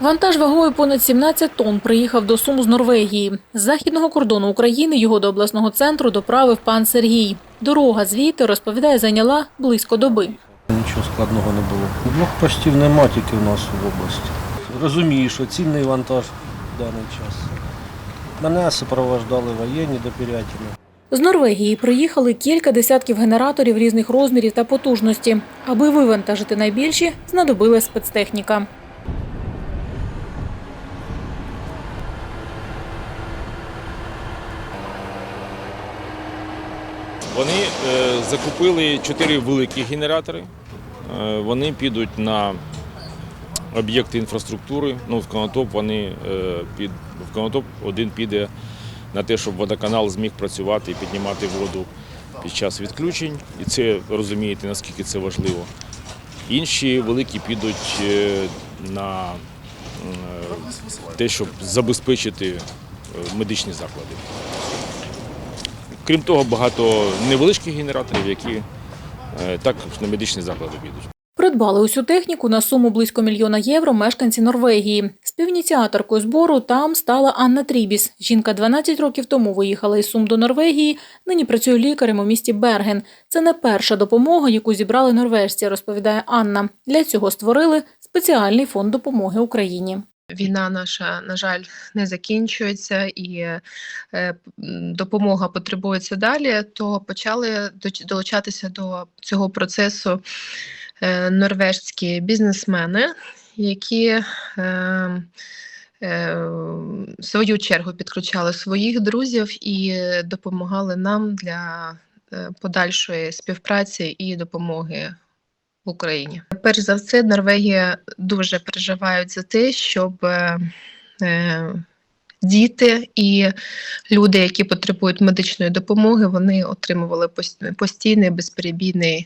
Вантаж вагою понад 17 тонн приїхав до Сум з Норвегії. З західного кордону України його до обласного центру доправив пан Сергій. Дорога звідти, розповідає, зайняла близько доби. Нічого складного не було. Блокпостів нема тільки в нас в області. Розумію, що цінний вантаж в даний час. Мене супроводжували воєнні до Пірятіна. З Норвегії приїхали кілька десятків генераторів різних розмірів та потужності. Аби вивантажити найбільші, знадобилась спецтехніка. Вони е, закупили чотири великі генератори. Е, вони підуть на об'єкти інфраструктури. Ну, в Конотоп вони е, під в Конотоп один піде на те, щоб водоканал зміг працювати і піднімати воду під час відключень. І це розумієте, наскільки це важливо. Інші великі підуть на те, щоб забезпечити медичні заклади. Крім того, багато невеличких генераторів, які е, також на медичні заклади підуть. Придбали усю техніку на суму близько мільйона євро мешканці Норвегії. Співініціаторкою збору там стала Анна Трібіс. Жінка 12 років тому виїхала із Сум до Норвегії. Нині працює лікарем у місті Берген. Це не перша допомога, яку зібрали норвежці, розповідає Анна. Для цього створили спеціальний фонд допомоги Україні. Війна наша, на жаль, не закінчується і е, допомога потребується далі, то почали долучатися до цього процесу е, норвежські бізнесмени, які е, е, в свою чергу підключали своїх друзів і допомагали нам для подальшої співпраці і допомоги в Україні. Перш за все, Норвегія дуже переживають за те, щоб е, е, діти і люди, які потребують медичної допомоги, вони отримували пос- постійне безперебійне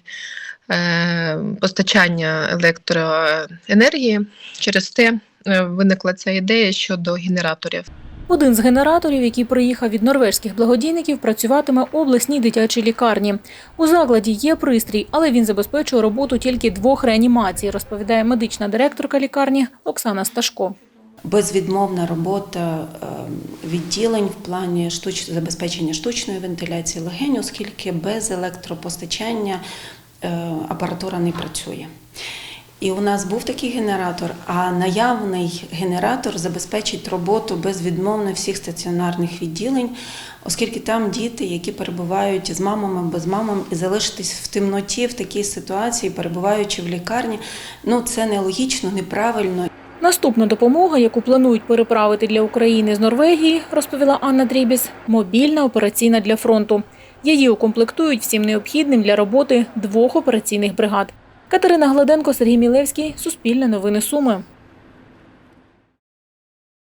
постачання електроенергії. Через те е, виникла ця ідея щодо генераторів. Один з генераторів, який приїхав від норвежських благодійників, працюватиме у обласній дитячій лікарні. У закладі є пристрій, але він забезпечує роботу тільки двох реанімацій, розповідає медична директорка лікарні Оксана Сташко. безвідмовна робота е, відділень в плані штуч... забезпечення штучної вентиляції легень, оскільки без електропостачання е, апаратура не працює. І у нас був такий генератор, а наявний генератор забезпечить роботу безвідмовно всіх стаціонарних відділень, оскільки там діти, які перебувають з мамами, без мамами, і залишитись в темноті в такій ситуації, перебуваючи в лікарні, ну це нелогічно, неправильно. Наступна допомога, яку планують переправити для України з Норвегії, розповіла Анна Дрібіс, мобільна операційна для фронту. Її укомплектують всім необхідним для роботи двох операційних бригад. Катерина Гладенко, Сергій Мілевський, Суспільне новини Суми.